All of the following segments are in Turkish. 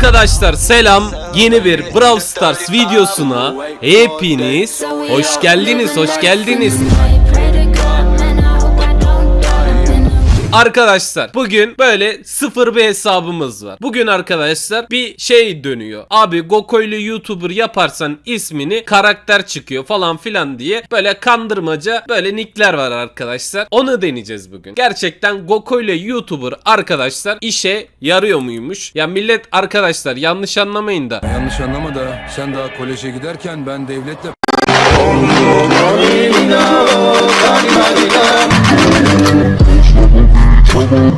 Arkadaşlar selam. Yeni bir Brawl Stars videosuna hepiniz hoş geldiniz, hoş geldiniz. Arkadaşlar bugün böyle sıfır bir hesabımız var. Bugün arkadaşlar bir şey dönüyor. Abi Goko'yla YouTuber yaparsan ismini karakter çıkıyor falan filan diye böyle kandırmaca böyle nickler var arkadaşlar. Onu deneyeceğiz bugün. Gerçekten Goko'yla YouTuber arkadaşlar işe yarıyor muymuş? Ya millet arkadaşlar yanlış anlamayın da. Yanlış anlama da sen daha koleje giderken ben devletle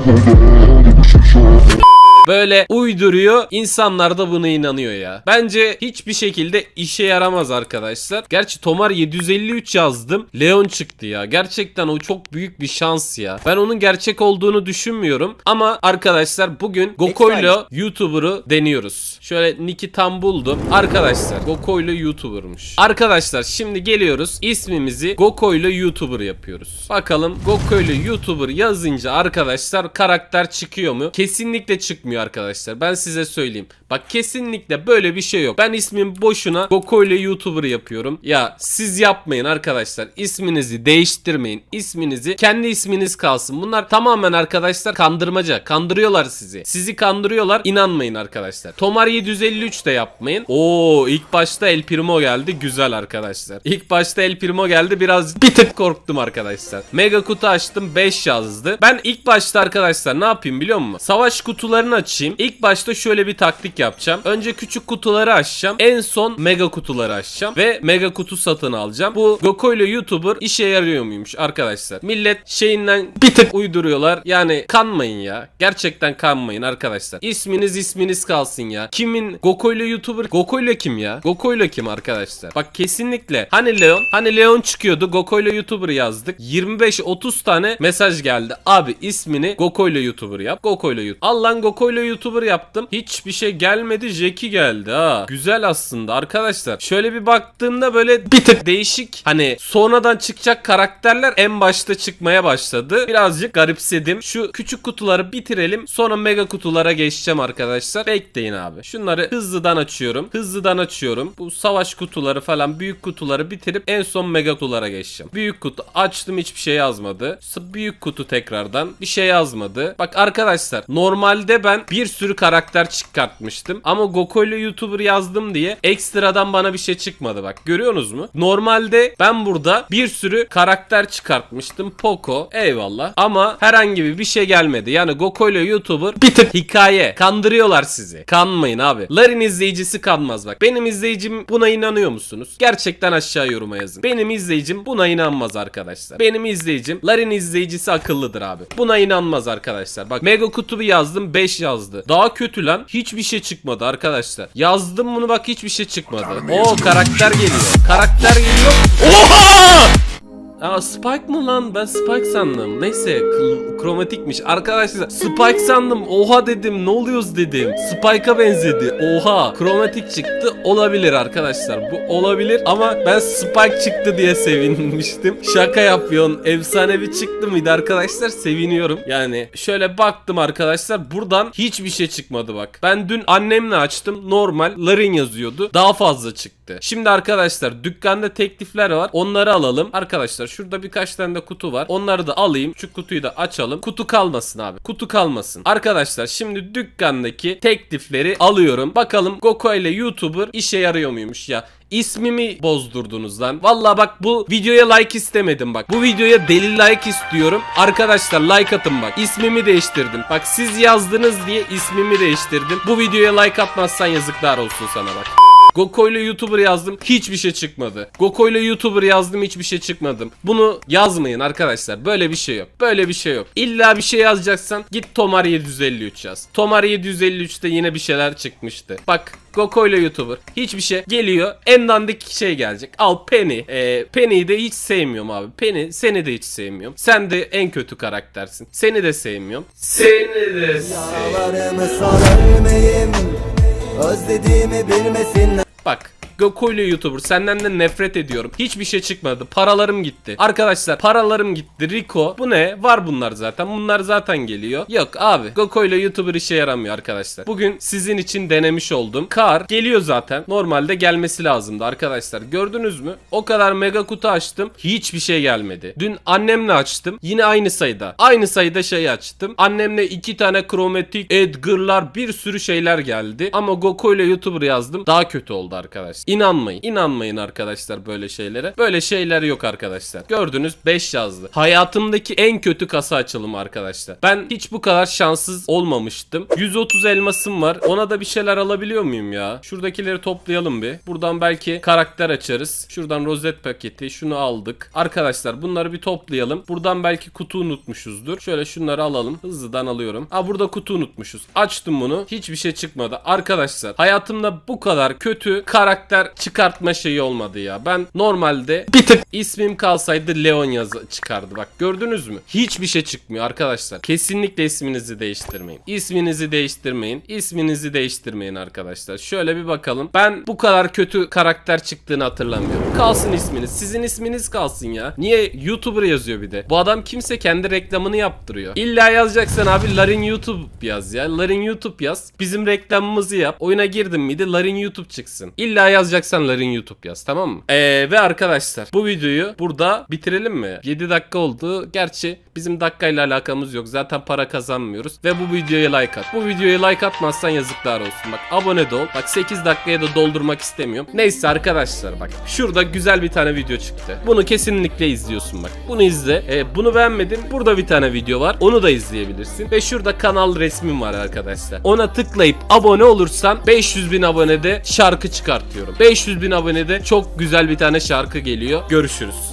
Like the hell, Böyle uyduruyor. insanlar da buna inanıyor ya. Bence hiçbir şekilde işe yaramaz arkadaşlar. Gerçi Tomar 753 yazdım. Leon çıktı ya. Gerçekten o çok büyük bir şans ya. Ben onun gerçek olduğunu düşünmüyorum. Ama arkadaşlar bugün Goko'yla YouTuber'ı deniyoruz. Şöyle Nick'i tam buldum. Arkadaşlar Goko'yla YouTuber'mış. Arkadaşlar şimdi geliyoruz. İsmimizi Goko'yla YouTuber yapıyoruz. Bakalım Goko'yla YouTuber yazınca arkadaşlar karakter çıkıyor mu? Kesinlikle çıkmıyor arkadaşlar. Ben size söyleyeyim. Bak kesinlikle böyle bir şey yok. Ben ismim boşuna Goko ile YouTuber yapıyorum. Ya siz yapmayın arkadaşlar. İsminizi değiştirmeyin. İsminizi kendi isminiz kalsın. Bunlar tamamen arkadaşlar kandırmaca. Kandırıyorlar sizi. Sizi kandırıyorlar. İnanmayın arkadaşlar. Tomar 753 de yapmayın. Oo ilk başta El Primo geldi. Güzel arkadaşlar. İlk başta El Primo geldi. Biraz bir tık korktum arkadaşlar. Mega kutu açtım 5 yazdı. Ben ilk başta arkadaşlar ne yapayım biliyor musun? Savaş kutularını açayım. İlk başta şöyle bir taktik yapacağım. Önce küçük kutuları açacağım. En son mega kutuları açacağım. Ve mega kutu satın alacağım. Bu Goko ile YouTuber işe yarıyor muymuş arkadaşlar? Millet şeyinden bir tık uyduruyorlar. Yani kanmayın ya. Gerçekten kanmayın arkadaşlar. İsminiz isminiz kalsın ya. Kimin Goko ile YouTuber? Goko ile kim ya? Goko ile kim arkadaşlar? Bak kesinlikle. Hani Leon? Hani Leon çıkıyordu. Goko ile YouTuber yazdık. 25-30 tane mesaj geldi. Abi ismini Goko ile YouTuber yap. Goko ile YouTuber. Al lan Goko ile YouTuber yaptım. Hiçbir şey gelmedi. Jackie geldi ha. Güzel aslında arkadaşlar. Şöyle bir baktığımda böyle bir tık değişik. Hani sonradan çıkacak karakterler en başta çıkmaya başladı. Birazcık garipsedim. Şu küçük kutuları bitirelim. Sonra mega kutulara geçeceğim arkadaşlar. Bekleyin abi. Şunları hızlıdan açıyorum. Hızlıdan açıyorum. Bu savaş kutuları falan büyük kutuları bitirip en son mega kutulara geçeceğim. Büyük kutu açtım hiçbir şey yazmadı. Büyük kutu tekrardan bir şey yazmadı. Bak arkadaşlar normalde ben bir sürü karakter çıkartmıştım. Ama Goko ile YouTuber yazdım diye ekstradan bana bir şey çıkmadı bak. Görüyorsunuz mu? Normalde ben burada bir sürü karakter çıkartmıştım. Poco eyvallah. Ama herhangi bir şey gelmedi. Yani Goko ile YouTuber bir tık hikaye. Kandırıyorlar sizi. Kanmayın abi. Larin izleyicisi kanmaz bak. Benim izleyicim buna inanıyor musunuz? Gerçekten aşağı yoruma yazın. Benim izleyicim buna inanmaz arkadaşlar. Benim izleyicim Larin izleyicisi akıllıdır abi. Buna inanmaz arkadaşlar. Bak mega kutubu yazdım 5 yazdı. Daha kötü lan. Hiçbir şey çıkmadı arkadaşlar. Yazdım bunu bak hiçbir şey çıkmadı. Oo karakter geliyor. Karakter geliyor. Oha! Aa Spike mı lan? Ben Spike sandım. Neyse kromatikmiş. Arkadaşlar Spike sandım. Oha dedim. Ne oluyoruz dedim. Spike'a benzedi. Oha. Kromatik çıktı. Olabilir arkadaşlar. Bu olabilir ama ben Spike çıktı diye sevinmiştim. Şaka yapıyorsun. Efsanevi çıktı mıydı arkadaşlar? Seviniyorum. Yani şöyle baktım arkadaşlar. Buradan hiçbir şey çıkmadı bak. Ben dün annemle açtım. Normal. Larin yazıyordu. Daha fazla çıktı. Şimdi arkadaşlar dükkanda teklifler var. Onları alalım. Arkadaşlar şurada birkaç tane de kutu var. Onları da alayım. Şu kutuyu da açalım. Kutu kalmasın abi. Kutu kalmasın. Arkadaşlar şimdi dükkandaki teklifleri alıyorum. Bakalım Goko ile YouTuber işe yarıyor muymuş ya. İsmimi bozdurdunuz lan. Valla bak bu videoya like istemedim bak. Bu videoya deli like istiyorum. Arkadaşlar like atın bak. İsmimi değiştirdim. Bak siz yazdınız diye ismimi değiştirdim. Bu videoya like atmazsan yazıklar olsun sana bak. Goko ile YouTuber yazdım hiçbir şey çıkmadı. Goko ile YouTuber yazdım hiçbir şey çıkmadı. Bunu yazmayın arkadaşlar. Böyle bir şey yok. Böyle bir şey yok. İlla bir şey yazacaksan git Tomar 753 yaz. Tomar 753'te yine bir şeyler çıkmıştı. Bak Goko ile YouTuber hiçbir şey geliyor. En dandik şey gelecek. Al Penny. Ee, Penny'yi de hiç sevmiyorum abi. Penny seni de hiç sevmiyorum. Sen de en kötü karaktersin. Seni de sevmiyorum. Seni de sevmiyorum. Özlediğimi bilmesinler. Bak Gokoylu YouTuber senden de nefret ediyorum. Hiçbir şey çıkmadı. Paralarım gitti. Arkadaşlar paralarım gitti. Rico bu ne? Var bunlar zaten. Bunlar zaten geliyor. Yok abi. Gokoylu YouTuber işe yaramıyor arkadaşlar. Bugün sizin için denemiş oldum. Kar geliyor zaten. Normalde gelmesi lazımdı arkadaşlar. Gördünüz mü? O kadar mega kutu açtım. Hiçbir şey gelmedi. Dün annemle açtım. Yine aynı sayıda. Aynı sayıda şey açtım. Annemle iki tane kromatik, Edgar'lar bir sürü şeyler geldi. Ama ile YouTuber yazdım. Daha kötü oldu arkadaşlar. İnanmayın. İnanmayın arkadaşlar böyle şeylere. Böyle şeyler yok arkadaşlar. Gördünüz 5 yazdı. Hayatımdaki en kötü kasa açılımı arkadaşlar. Ben hiç bu kadar şanssız olmamıştım. 130 elmasım var. Ona da bir şeyler alabiliyor muyum ya? Şuradakileri toplayalım bir. Buradan belki karakter açarız. Şuradan rozet paketi. Şunu aldık. Arkadaşlar bunları bir toplayalım. Buradan belki kutu unutmuşuzdur. Şöyle şunları alalım. Hızlıdan alıyorum. Aa burada kutu unutmuşuz. Açtım bunu. Hiçbir şey çıkmadı. Arkadaşlar hayatımda bu kadar kötü karakter çıkartma şeyi olmadı ya. Ben normalde bir tık ismim kalsaydı Leon yazı çıkardı. Bak gördünüz mü? Hiçbir şey çıkmıyor arkadaşlar. Kesinlikle isminizi değiştirmeyin. İsminizi değiştirmeyin. İsminizi değiştirmeyin arkadaşlar. Şöyle bir bakalım. Ben bu kadar kötü karakter çıktığını hatırlamıyorum. Kalsın isminiz. Sizin isminiz kalsın ya. Niye YouTuber yazıyor bir de? Bu adam kimse kendi reklamını yaptırıyor. İlla yazacaksan abi Larin YouTube yaz ya. Larin YouTube yaz. Bizim reklamımızı yap. Oyuna girdim miydi Larin YouTube çıksın. İlla yazacaksan Larin YouTube yaz tamam mı? Ee, ve arkadaşlar bu videoyu burada bitirelim mi? 7 dakika oldu. Gerçi bizim dakikayla alakamız yok. Zaten para kazanmıyoruz. Ve bu videoya like at. Bu videoya like atmazsan yazıklar olsun. Bak abone de ol. Bak 8 dakikaya da doldurmak istemiyorum. Neyse arkadaşlar bak. Şurada güzel bir tane video çıktı. Bunu kesinlikle izliyorsun bak. Bunu izle. Ee, bunu beğenmedin. Burada bir tane video var. Onu da izleyebilirsin. Ve şurada kanal resmim var arkadaşlar. Ona tıklayıp abone olursan 500 bin abonede şarkı çıkartıyorum. 500 bin abonede çok güzel bir tane şarkı geliyor. Görüşürüz.